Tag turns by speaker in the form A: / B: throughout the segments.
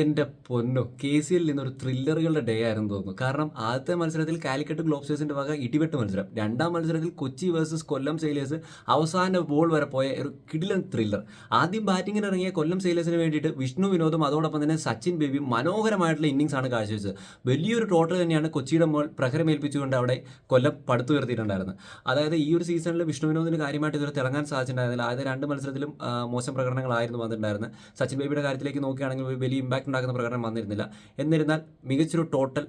A: എന്റെ പൊന്നോ K C എല്ലിൽ നിന്നൊരു ത്രില്ലറുകളുടെ ഡേ ആയിരുന്നു തോന്നുന്നു. കാരണം ആദ്യത്തെ മത്സരത്തിൽ കാലിക്കറ്റ് ഗ്ലോബ്സേഴ്സിന്റെ വക ഇടിവെട്ട് മത്സരം. രണ്ടാം മത്സരത്തിൽ കൊച്ചി വേഴ്സസ് കൊല്ലം സെയിലേഴ്സ് അവസാന ബോൾ വരെ പോയ ഒരു കിടിലൻ ത്രില്ലർ ആദ്യം ബാറ്റിങ്ങിന് ഇറങ്ങിയ കൊല്ലം സെയിലേഴ്സിന് വേണ്ടിയിട്ട് വിഷ്ണു വിനോദും അതോടൊപ്പം തന്നെ സച്ചിൻ ബേബിയും മനോഹരമായിട്ടുള്ള ഇന്നിങ്സ് ആണ് കാഴ്ചവെച്ചത്. വലിയൊരു ടോട്ടൽ തന്നെയാണ് കൊച്ചിയുടെ മോൾ പ്രഹരമേൽപ്പിച്ചുകൊണ്ട് അവിടെ കൊല്ലം പടുത്തുയർത്തിയിട്ടുണ്ടായിരുന്നത്. അതായത് ഈ ഒരു സീസണിൽ വിഷ്ണു വിനോദിന് കാര്യമായിട്ട് ഇതുവരെ തിളങ്ങാൻ സാധിച്ചിട്ടുണ്ടായിരുന്നില്ല. ആദ്യ രണ്ട് മത്സരത്തിലും മോശം പ്രകടനങ്ങളായിരുന്നു വന്നിട്ടുണ്ടായിരുന്നത്. സച്ചിൻ ബേബിയുടെ കാര്യത്തിലേക്ക് നോക്കുകയാണെങ്കിൽ വലിയ ഇമ്പാക്ട് ഉണ്ടാക്കുന്ന പ്രകടനം വന്നിരുന്നില്ല. എന്നിരുന്നാൽ മികച്ചൊരു ടോട്ടൽ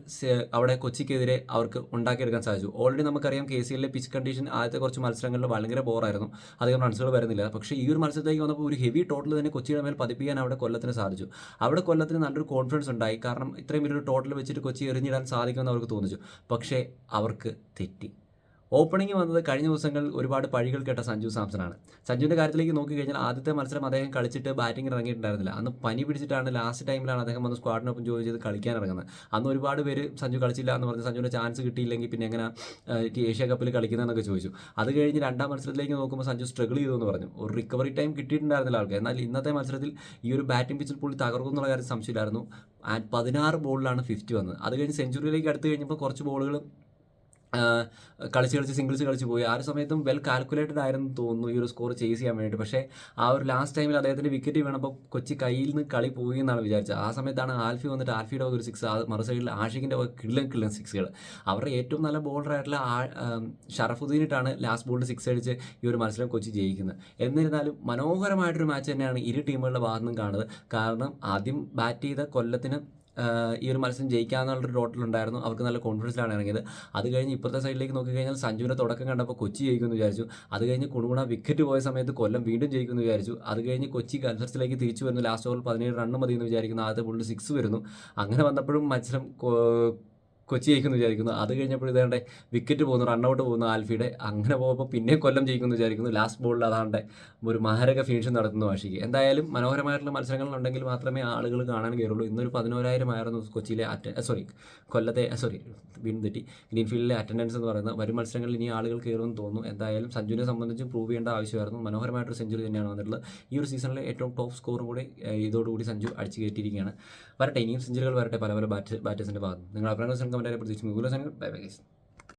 A: അവിടെ കൊച്ചിക്കെതിരെ അവർക്ക് ഉണ്ടാക്കിയെടുക്കാൻ സാധിച്ചു. ഓൾറെഡി നമുക്കറിയാം കെ സി എല്ലിലെ പിച്ച് കണ്ടീഷൻ ആദ്യത്തെ കുറച്ച് മത്സരങ്ങളിൽ ഭയങ്കര ബോറായിരുന്നു അധികം റൺസുകൾ വരുന്നില്ല. പക്ഷേ ഈ ഒരു മത്സരത്തിലേക്ക് വന്നപ്പോൾ ഒരു ഹെവി ടോട്ടൽ തന്നെ കൊച്ചിയുടെ മേൽ പതിപ്പിക്കാൻ അവിടെ കൊല്ലത്തിന് സാധിച്ചു. അവിടെ കൊല്ലത്തിന് നല്ലൊരു കോൺഫിഡൻസ് ഉണ്ടായി. കാരണം ഇത്രയും വലിയൊരു ടോട്ടൽ വെച്ചിട്ട് കൊച്ചി എറിഞ്ഞിടാൻ സാധിക്കുമെന്ന് അവർക്ക് തോന്നിച്ചു. പക്ഷേ അവർക്ക് തെറ്റി. ഓപ്പണിംഗ് വന്നത് കഴിഞ്ഞ ദിവസങ്ങളിൽ ഒരുപാട് പഴികൾ കേട്ട സഞ്ജു സാംസണാണ്. സഞ്ജുവിന്റെ കാര്യത്തിലേക്ക് നോക്കി കഴിഞ്ഞാൽ ആദ്യത്തെ മത്സരം അദ്ദേഹം കളിച്ചിട്ട് ബാറ്റിംഗ് ഇറങ്ങിയിട്ടുണ്ടായിരുന്നില്ല. അന്ന് പനി പിടിച്ചിട്ടാണ് ലാസ്റ്റ് ടൈമിലാണ് അദ്ദേഹം വന്ന് സ്ക്വാഡിനൊപ്പം ജോയിൻ ചെയ്ത് കളിക്കാൻ ഇറങ്ങുന്നത്. അന്ന് ഒരുപാട് പേര് സഞ്ജു കളിച്ചില്ല എന്ന് പറഞ്ഞ് സഞ്ജുവിന്റെ ചാൻസ് കിട്ടിയില്ലെങ്കിൽ പിന്നെ എങ്ങനെ ഏഷ്യ കപ്പിൽ കളിക്കുന്നതെന്നൊക്കെ ചോദിച്ചു. അത് കഴിഞ്ഞ് രണ്ടാം മത്സരത്തിലേക്ക് നോക്കുമ്പോൾ സഞ്ജു സ്ട്രഗിൾ ചെയ്തു എന്ന് പറഞ്ഞു. ഒരു റിക്കവറി ടൈം കിട്ടിയിട്ടുണ്ടായിരുന്നില്ല ആൾക്ക്. എന്നാൽ ഇന്നത്തെ മത്സരത്തിൽ ഈ ഒരു ബാറ്റിംഗ് പിച്ചിൽ പുള്ളി തകർക്കും എന്നുള്ള കാര്യം സംശയമില്ലായിരുന്നു. ആൻഡ് പതിനാറ് ബോളിലാണ് ഫിഫ്റ്റി വന്നത്. അത് കഴിഞ്ഞ് സെഞ്ചുറിയിലേക്ക് അടുത്ത് കഴിഞ്ഞപ്പോൾ കുറച്ച് ബോളുകൾ കളിച്ച് കളിച്ച് സിംഗിൾസ് കളിച്ച് പോയി. ആ ഒരു സമയത്തും വെൽ കാൽക്കുലേറ്റഡ് ആയിരുന്നു തോന്നുന്നു ഈ ഒരു സ്കോർ ചേസ് ചെയ്യാൻ വേണ്ടിയിട്ട്. പക്ഷേ ആ ഒരു ലാസ്റ്റ് ടൈമിൽ അദ്ദേഹത്തിന്റെ വിക്കറ്റ് വീണപ്പോൾ കൊച്ചി കയ്യിൽ നിന്ന് കളി പോയി എന്നാണ് വിചാരിച്ചത്. ആ സമയത്താണ് ആൽഫി വന്നിട്ട് ആൽഫിയുടെ ഒരു സിക്സ് മറു സൈഡിൽ ആഷിഖിന്റെ കിള്ളൻ കിള്ളൻ സിക്സുകൾ അവരുടെ ഏറ്റവും നല്ല ബോളറായിട്ടുള്ള ആ ഷറഫുദ്ദീനിട്ടാണ് ലാസ്റ്റ് ബോളിൽ സിക്സ് അടിച്ച് ഈ ഒരു മത്സരം കൊച്ചി ജയിക്കുന്നത്. എന്നിരുന്നാലും മനോഹരമായിട്ടൊരു മാച്ച് തന്നെയാണ് ഇരു ടീമുകളുടെ ഭാഗത്തുനിന്നും കാണുന്നത്. കാരണം ആദ്യം ബാറ്റ് ചെയ്ത കൊല്ലത്തിന് ഈ ഒരു മത്സരം ജയിക്കാന്നുള്ളൊരു ടോട്ടലുണ്ടായിരുന്നു അവർക്ക് നല്ല കോൺഫിഡൻസിലാണ് ഇറങ്ങിയത്. അത് കഴിഞ്ഞ് ഇപ്പുറത്തെ സൈഡിലേക്ക് നോക്കിക്കഴിഞ്ഞാൽ സഞ്ജുവിന്റെ തുടക്കം കണ്ടപ്പോൾ കൊച്ചി ജയിക്കുമെന്ന് വിചാരിച്ചു. അത് കഴിഞ്ഞ് കുണുകുണ വിക്കറ്റ് പോയ സമയത്ത് കൊല്ലം വീണ്ടും ജയിക്കുമെന്ന് വിചാരിച്ചു. അത് കഴിഞ്ഞ് കൊച്ചി കൺസർട്ടിലേക്ക് തിരിച്ചു വരുന്നു. ലാസ്റ്റ് ഓവർ പതിനേഴ് റണ്ണ് മതി എന്ന് വിചാരിക്കുന്നു ആദ്യത്തെ ബോളിൽ സിക്സ് വരുന്നു. അങ്ങനെ വന്നപ്പോഴും മത്സരം കൊച്ചി ജയിക്കുമെന്ന് വിചാരിക്കുന്നു. അത് കഴിഞ്ഞപ്പോൾ ഇതേണ്ട വിക്കറ്റ് പോകുന്നു റണ്ണൗട്ട് പോകുന്നു ആൽഫിയുടെ. അങ്ങനെ പോകുമ്പോൾ പിന്നെ കൊല്ലം ജയിക്കുമെന്ന് വിചാരിക്കുന്നു. ലാസ്റ്റ് ബോളിൽ അതാണ്ട് ഒരു മാരക ഫിനിഷ് നടത്തുന്നു വാശിക്ക് എന്തായാലും മനോഹരമായിട്ടുള്ള മത്സരങ്ങൾ ഉണ്ടെങ്കിൽ മാത്രമേ ആളുകൾ കാണാൻ കയറുള്ളൂ. ഇന്നൊരു പതിനോരായിരം ആയിരുന്നു കൊച്ചിയിലെ അറ്റ സോറി കൊല്ലത്തെ സോറി വീണ്ടും തെറ്റി ഗ്രീൻഫീൽഡിലെ അറ്റൻഡൻസ് എന്ന് പറയുന്നത് വരും മത്സരങ്ങളിൽ ഇനി ആളുകൾ കയറുമെന്ന് തോന്നുന്നു. എന്തായാലും സഞ്ജുവിനെ സംബന്ധിച്ച് പ്രൂവ് ചെയ്യേണ്ട ആവശ്യമായിരുന്നു. മനോഹരമായിട്ടൊരു സെഞ്ചുറി തന്നെയാണ് വന്നിട്ടുള്ളത്. ഈ ഒരു സീസണിലെ ഏറ്റവും ടോപ്പ് സ്കോറും കൂടി ഇതോടുകൂടി സഞ്ജു അടിച്ചു കയറ്റിയിരിക്കുകയാണ്. വരട്ടെ ഇനിയും സെഞ്ചുറികൾ വരട്ടെ പല പല ബാറ്റ് ബാറ്റേഴ്സിന്റെ ഭാഗത്ത് നിങ്ങൾ അഭിപ്രായം കമന്റായി പ്രതീക്ഷിക്കുന്നു. Bye bye guys